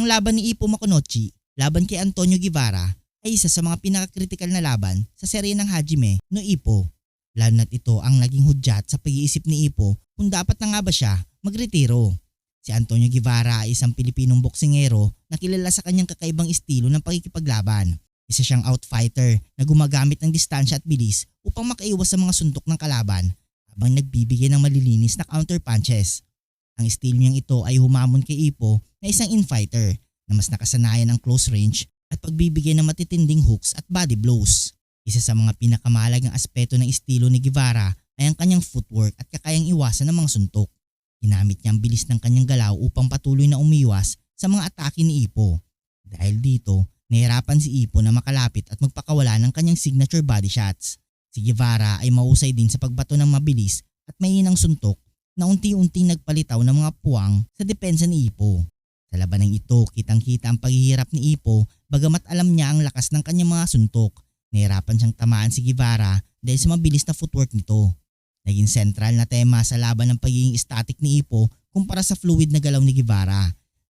Ang laban ni Ipo Makonochi laban kay Antonio Guevara ay isa sa mga pinakakritikal na laban sa serye ng Hajime no Ipo. Lalo na't ito ang naging hudyat sa pag-iisip ni Ipo kung dapat na nga ba siya magretiro. Si Antonio Guevara ay isang Pilipinong boksingero na kilala sa kanyang kakaibang estilo ng pagkikipaglaban. Isa siyang outfighter na gumagamit ng distansya at bilis upang makaiwas sa mga suntok ng kalaban habang nagbibigay ng malilinis na counter punches. Ang estilo niyang ito ay humamon kay Ipo na isang infighter na mas nakasanayan ng close range at pagbibigay ng matitinding hooks at body blows. Isa sa mga pinakamahalagang aspeto ng estilo ni Guevara ay ang kanyang footwork at kakayang iwasan ng mga suntok. Ginamit niya ang bilis ng kanyang galaw upang patuloy na umiwas sa mga atake ni Ipo. Dahil dito, nahirapan si Ipo na makalapit at magpakawala ng kanyang signature body shots. Si Guevara ay mahusay din sa pagbato ng mabilis at mainang suntok na unti-unting nagpalitaw ng mga puwang sa depensa ni Ipo. Sa labanang ito, kitang-kita ang paghihirap ni Ipo bagamat alam niya ang lakas ng kanyang mga suntok. Nahirapan siyang tamaan si Guevara dahil sa mabilis na footwork nito. Naging sentral na tema sa laban ng pagiging static ni Ipo kumpara sa fluid na galaw ni Guevara.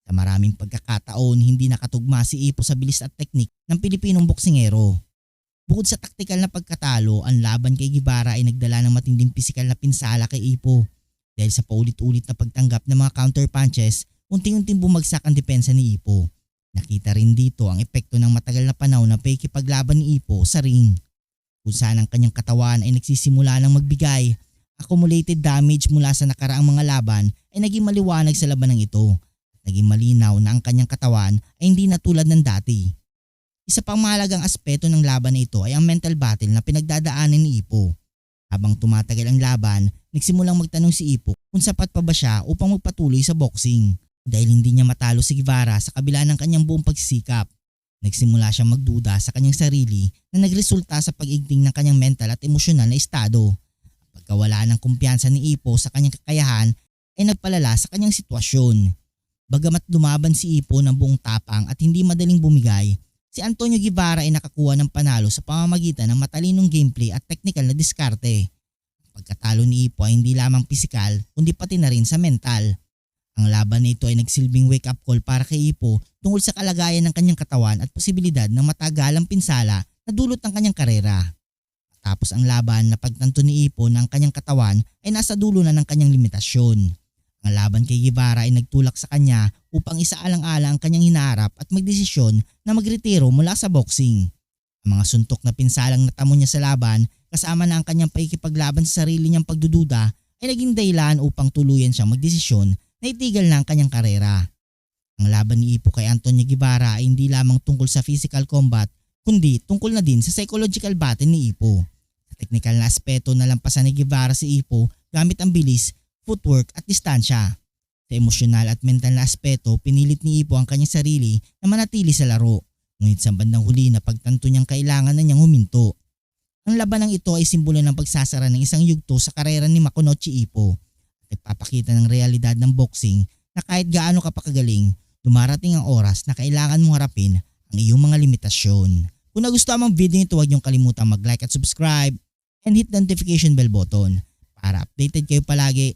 Sa maraming pagkakataon, hindi nakatugma si Ipo sa bilis at teknik ng Pilipinong boksingero. Bukod sa taktikal na pagkatalo, ang laban kay Guevara ay nagdala ng matinding pisikal na pinsala kay Ipo. Dahil sa paulit-ulit na pagtanggap ng mga counter punches, unting-unting bumagsak ang depensa ni Ipo. Nakita rin dito ang epekto ng matagal na panahon na pakikipaglaban ni Ipo sa ring. Kung saan ang kanyang katawan ay nagsisimula ng magbigay, accumulated damage mula sa nakaraang mga laban ay naging maliwanag sa labanang ito. Naging malinaw na ang kanyang katawan ay hindi na tulad ng dati. Isa pang mahalagang aspeto ng laban na ito ay ang mental battle na pinagdadaanan ni Ipo. Habang tumatagal ang laban, nagsimulang magtanong si Ipo kung sapat pa ba siya upang magpatuloy sa boxing. Dahil hindi niya matalo si Guevara sa kabila ng kanyang buong pagsisikap. Nagsimula siyang magduda sa kanyang sarili na nagresulta sa pag-igting ng kanyang mental at emosyonal na estado. Pagkawala ng kumpiyansa ni Ipo sa kanyang kakayahan ay nagpalala sa kanyang sitwasyon. Bagamat lumaban si Ipo ng buong tapang at hindi madaling bumigay, si Antonio Guevara ay nakakuha ng panalo sa pamamagitan ng matalinong gameplay at technical na diskarte. Ang Pagkatalo ni Ipo ay hindi lamang pisikal kundi pati na rin sa mental. Ang laban na ito ay nagsilbing wake-up call para kay Ipo tungkol sa kalagayan ng kanyang katawan at posibilidad ng matagalang pinsala na dulot ng kanyang karera. Tapos ang laban na pagtanto ni Ipo ng kanyang katawan ay nasa dulo na ng kanyang limitasyon. Ang laban kay Guevara ay nagtulak sa kanya upang isaalang-ala ang kanyang hinaharap at magdesisyon na magretiro mula sa boxing. Ang mga suntok na pinsalang natamo niya sa laban kasama na ang kanyang paikipaglaban sa sarili niyang pagdududa ay naging dahilan upang tuluyan siyang magdesisyon na itigil na ang kanyang karera. Ang laban ni Ipo kay Antonio Guevara ay hindi lamang tungkol sa physical combat kundi tungkol na din sa psychological battle ni Ipo. Sa teknikal na aspeto nalampasan ni Guevara si Ipo gamit ang bilis, footwork at distansya. Sa emosyonal at mental na aspeto, pinilit ni Ipo ang kanyang sarili na manatili sa laro. Ngunit sa bandang huli na pagtanto niyang kailangan na niyang huminto. Ang labanang ito ay simbolo ng pagsasara ng isang yugto sa karera ni Makonochi Ipo. Nagpapakita ng realidad ng boxing na kahit gaano ka pa kagaling, dumarating ang oras na kailangan mong harapin ang iyong mga limitasyon. Kung nagustuhan ang video nito, huwag niyong kalimutan mag-like at subscribe and hit the notification bell button para updated kayo palagi